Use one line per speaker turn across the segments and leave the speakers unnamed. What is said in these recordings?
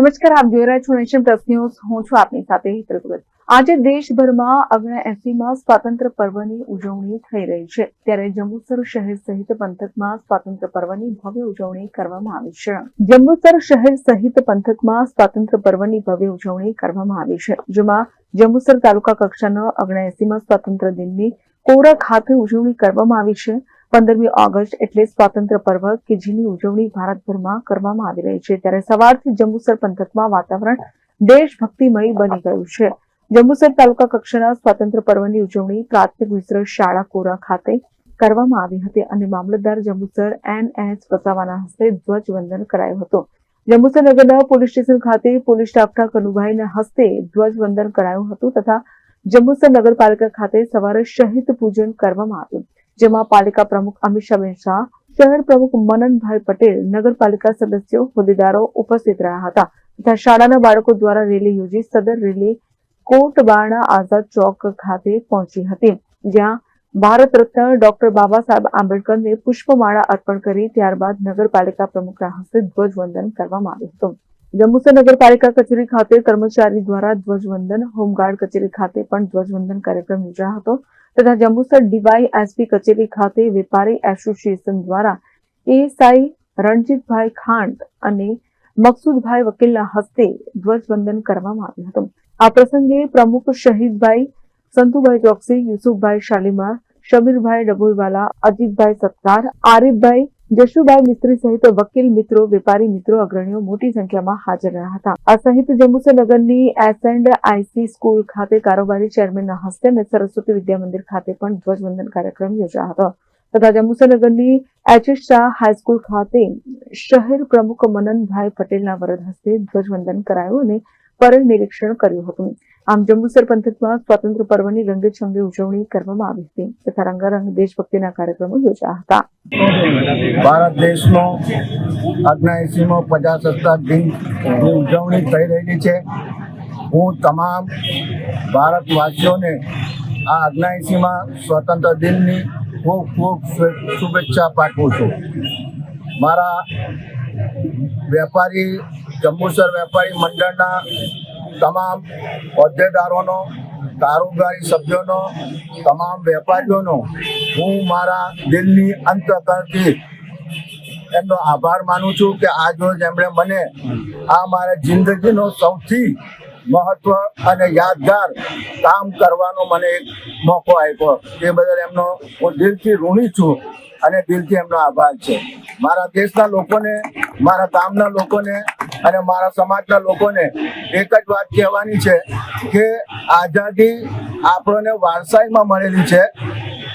નમસ્કાર, આપ જોઈ રહ્યા છો નેશન પ્લસ ન્યૂઝ. હું છું આપની સાથે હેતલ આજે દેશભરમાં અગ્ન એસીમાં સ્વાતંત્ર્ય પર્વની ઉજવણી થઈ રહી છે. ત્યારે જંબુસર શહેર સહિત પંથકમાં સ્વાતંત્ર્ય પર્વની ભવ્ય ઉજવણી કરવામાં આવી છે. જંબુસર શહેર સહિત પંથકમાં સ્વાતંત્ર્ય પર્વની ભવ્ય ઉજવણી કરવામાં આવી છે. જેમાં જંબુસર તાલુકા કક્ષાના અગ્ન એસીમાં સ્વાતંત્ર્ય દિનની કોરા ખાતે ઉજવણી કરવામાં આવી છે. પંદરમી ઓગસ્ટ એટલે સ્વાતંત્ર્ય પર્વ કે જેની ઉજવણી ભારતભરમાં કરવામાં આવી રહી છે. ત્યારે સવારથી જંબુસર પંથકમાં વાતાવરણ દેશભક્તિમય બની ગયું છે. જંબુસર તાલુકા કક્ષાના સ્વાતંત્ર્ય પર્વની ઉજવણી પ્રાથમિક વિસ્તૃત શાળા કોરા ખાતે કરવામાં આવી હતી અને મામલતદાર જંબુસર એન એસ વસાવાના હસ્તે ધ્વજવંદન કરાયું હતું. જંબુસર નગરના પોલીસ સ્ટેશન ખાતે પોલીસ સ્ટાફના કનુભાઈના હસ્તે ધ્વજવંદન કરાયું હતું તથા જંબુસર નગરપાલિકા ખાતે સવારે શહીદ પૂજન કરવામાં આવ્યું. જેમાં પાલિકા પ્રમુખ અમિષાબેન શાહ, શહેર પ્રમુખ મનનભાઈ પટેલ, નગરપાલિકા સદસ્યો, હોદ્દેદારો ઉપસ્થિત રહ્યા હતા. તથા શાળાના બાળકો દ્વારા રેલી યોજી સદર રેલી કોટબારણા આઝાદ ચોક ખાતે પહોંચી હતી, જ્યાં ભારત રત્ન ડોક્ટર બાબા સાહેબ આંબેડકરને પુષ્પમાળા અર્પણ કરી ત્યારબાદ નગરપાલિકા પ્રમુખના હસ્તે ધ્વજવંદન કરવામાં આવ્યું હતું. જંબુસર નગરપાલિકા કચેરી ખાતે કર્મચારી દ્વારા ધ્વજવંદન, હોમગાર્ડ કચેરી ખાતે પણ ધ્વજવંદન કાર્યક્રમ યોજાયો હતો. તથા જંબુસર ડીવાય એસપી કચેરી ખાતે વેપારી એસોસિએશન દ્વારા એએસઆઈ રણજીતભાઈ ખાંડ અને મકસુદભાઈ વકીલના હસ્તે ધ્વજવંદન કરવામાં આવ્યું હતું. આ પ્રસંગે પ્રમુખ શહીદભાઈ સંતુભાઈ ચોકસી, યુસુફભાઈ શાલીમાર શમીરભાઈ ડબોઈવાલા અજીતભાઈ સત્તાર, આરિફભાઈ જશુભાઈ મિસ્ત્રી સહિત વકીલ મિત્રો, વેપારી મિત્રો, અગ્રણીઓ મોટી સંખ્યામાં હાજર રહ્યા હતા. આ સહિત જંબુસરનગરની S and I C school ખાતે કારોબારી ચેરમેનના હસ્તે અને સરસ્વતી વિદ્યા મંદિર ખાતે પણ ધ્વજવંદન કાર્યક્રમ યોજાયો હતો. તથા જંબુસરનગરની એચ શાહ હાઈસ્કૂલ ખાતે શહેર પ્રમુખ મનનભાઈ પટેલના વરદ હસ્તે ધ્વજવંદન કરાયું અને પરેડ નિરીક્ષણ કર્યું હતું. આમ જંબુસર પંથકમાં સ્વાતંત્ર્ય પર્વની રંગેચંગે ઉજવણી કરવામાં આવી હતી તથા રંગારંગ દેશભક્તિના કાર્યક્રમો યોજાયા હતા.
ભારત દેશનો અગ્નાએસીમો પ્રજાસત્તાક દિનની ઉજવણી થઈ રહેલી છે. હું તમામ ભારતવાસીઓને આ અગ્નાએસીમાં સ્વતંત્ર દિનની ખૂબ ખૂબ શુભેચ્છા પાઠવું છું. મારા વેપારી, જંબુસર વેપારી મંડળના તમામ હોદ્દેદારોનો, કારોબારી સભ્યોનો, તમામ વેપારીઓનો હું મારા દિલની અંતકરણથી એમનો આભાર માનું છું કે આજ રોજ એમણે મને આ મારા જિંદગીનો સૌથી મહત્વ અને યાદગાર કામ કરવાનો મને એક મોકો આપ્યો. એ બદલ એમનો હું દિલથી ઋણી છું અને દિલથી એમનો આભાર છે. મારા દેશના લોકોને, મારા ગામના લોકોને અને મારા સમાજના લોકોને એક જ વાત કહેવાની છે કે આઝાદી આપણને વારસાઈમાં મળેલી છે.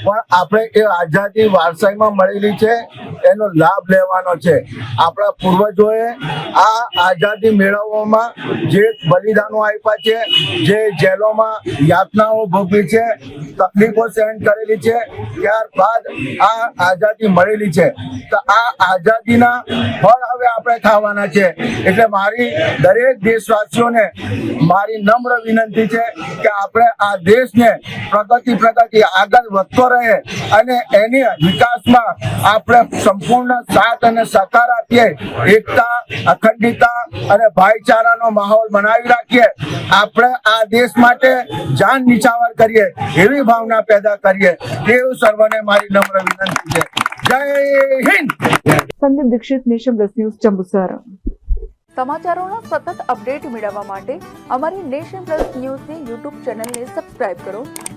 પણ આપણે એ આઝાદી વારસાઈમાં મળેલી છે, એનો લાભ લેવાનો છે. આપણા પૂર્વજોએ આ આઝાદી મેળવવામાં જે બલિદાનો આપ્યા છે, જે જેલોમાં યાતનાઓ ભોગવી છે, તકલીફો સહન કરેલી છે, ત્યારબાદ આ આઝાદી મળેલી છે. તો આ આઝાદીના ફળ હવે આપણે ખાવાના છે. એટલે મારી દરેક દેશવાસીઓને મારી નમ્ર વિનંતી છે કે આપણે આ દેશને પ્રગતિ પ્રગતિ આગળ વધતો રહે અને એની વિકાસમાં આપણે સંપૂર્ણ સાથ અને સહકાર આપીએ એકતા અખંડિતા અને ભાઈચારાનો માહોલ બનાવી રાખીએ. આપણે આ દેશ માટે જાન નિછાવર કરીએ એવી ભાવના પેદા કરીએ. એવું સર્વને મારી નમ્ર વિનંતી છે. Jai Hind!
Sandeep Dixit nation plus news Jambusar.
સમાચારોનો સતત અપડેટ મેળવવા માટે અમારી નેશન પ્લસ ન્યૂઝની યુટ્યુબ ચેનલને સબસ્ક્રાઇબ કરો.